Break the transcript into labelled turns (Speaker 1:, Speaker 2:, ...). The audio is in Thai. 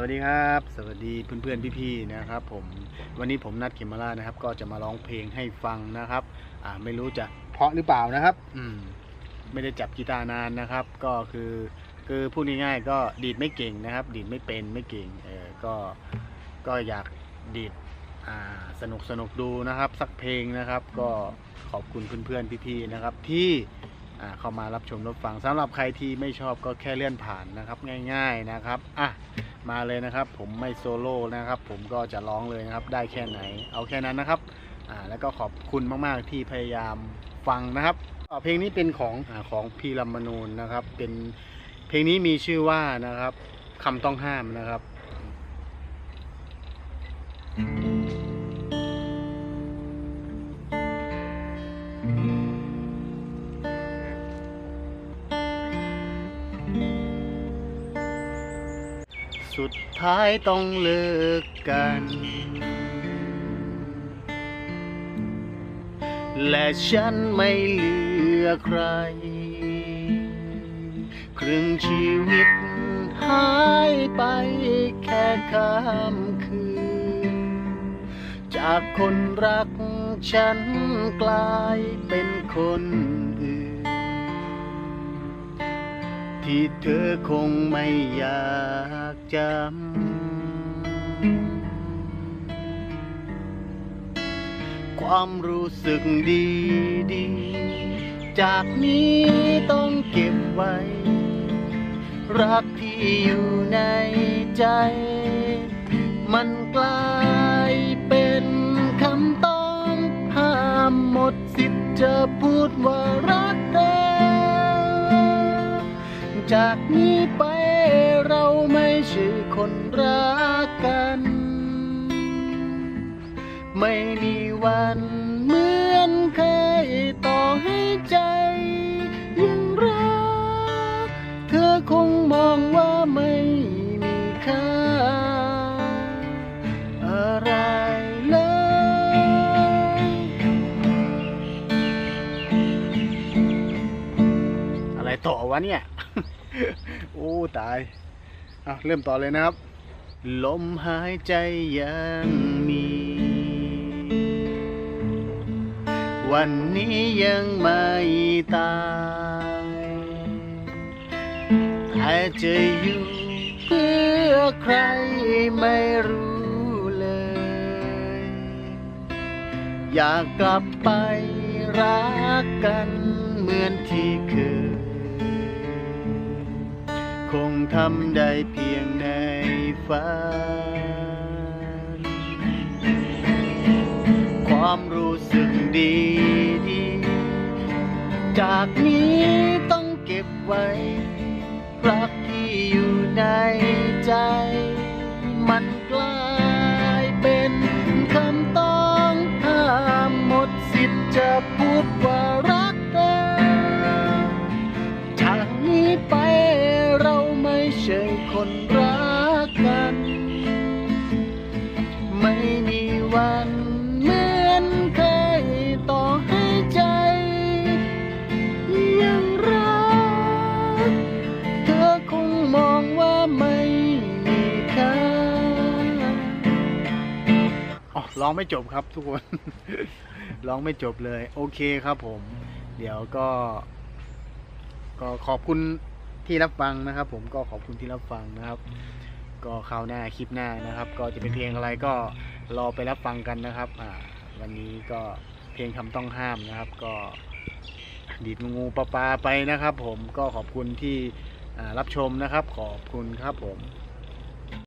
Speaker 1: วัสดีครับ สวัสดีเพื่อนๆพี่ๆนะครับ ผมวันนี้ผมนัดเขมรานะครับ ก็จะมาร้องเพลงให้ฟังนะครับ อ่าไม่รู้จะเพราะหรือเปล่านะครับ อืมไม่ได้จับกีตาร์นานนะครับ ก็คือคือพูดง่ายๆก็ดีดไม่เก่งนะครับ ดีดไม่เป็นไม่เก่งเออก็ก็อยากดีดอ่าสนุกสนุกดูนะครับ สักเพลงนะครับ ก็ขอบคุณเพื่อนๆพี่ๆนะครับ ที่ เข้ามารับชมรับฟังสำหรับใครที่ไม่ชอบก็แค่เลื่อนผ่านนะครับง่าย ๆนะครับอะมาเลยนะครับผมไม่โซโล่นะครับ ผมก็จะร้องเลยนะครับได้แค่ไหน เอาแค่นั้นนะครับอ่าแล้วก็ขอบคุณมากๆที่พยายามฟังนะครับเพลงนี้เป็นของอของพี่ลำมนูนนะครับ เป็นเพลงนี้มีชื่อว่านะครับคำต้องห้ามนะครับ สุดท้ายต้องเลิกกัน และฉันไม่เหลือใคร ครึ่งชีวิตหายไปแค่ค่ำคืน จากคนรักฉันกลายเป็นคนอื่น ที่เธอคงไม่อยากจำ ความรู้สึกดีดีๆจากนี้ต้องเก็บไว้ รักที่อยู่ในใจ มันกลายเป็นคำต้องห้ามหมดสิทธิ์จะพูดว่ารักเธอ จากนี้ไปเราไม่ใช่คนรักกัน ไม่มีวันเหมือน ต่อวะเนี่ย โอ้ตายอะเริ่มต่อเลยนะครับ ลมหายใจยังมี วันนี้ยังไม่ตายแต่จะอยู่เพื่อใครไม่รู้เลย อยากกลับไปรักกันเหมือนที่เคย ทำได้เพียงในฝัน ความรู้สึกดีดี จากนี้ต้องเก็บไว้ รักที่อยู่ในใจ ใช่คนรักกัน ไม่มีวันเหมือนเคยต่อให้ใจ ยังรัก เธอคงมองว่าไม่มีค่าอ๋อร้องไม่จบครับทุกคน ร้องไม่จบเลย โอเคครับผม เดี๋ยวก็ ก็ขอบคุณ ที่รับฟังนะครับ ผมก็ขอบคุณที่รับฟังนะครับ ก็คราวหน้าคลิปหน้านะครับ ก็จะเป็นเพลงอะไรก็รอไปรับฟังกันนะครับอ่าวันนี้ก็เพลงคำต้องห้ามนะครับ ก็ดีดงูปลาปลาไปนะครับ ผมก็ขอบคุณที่อ่ารับชมนะครับ ขอบคุณครับผม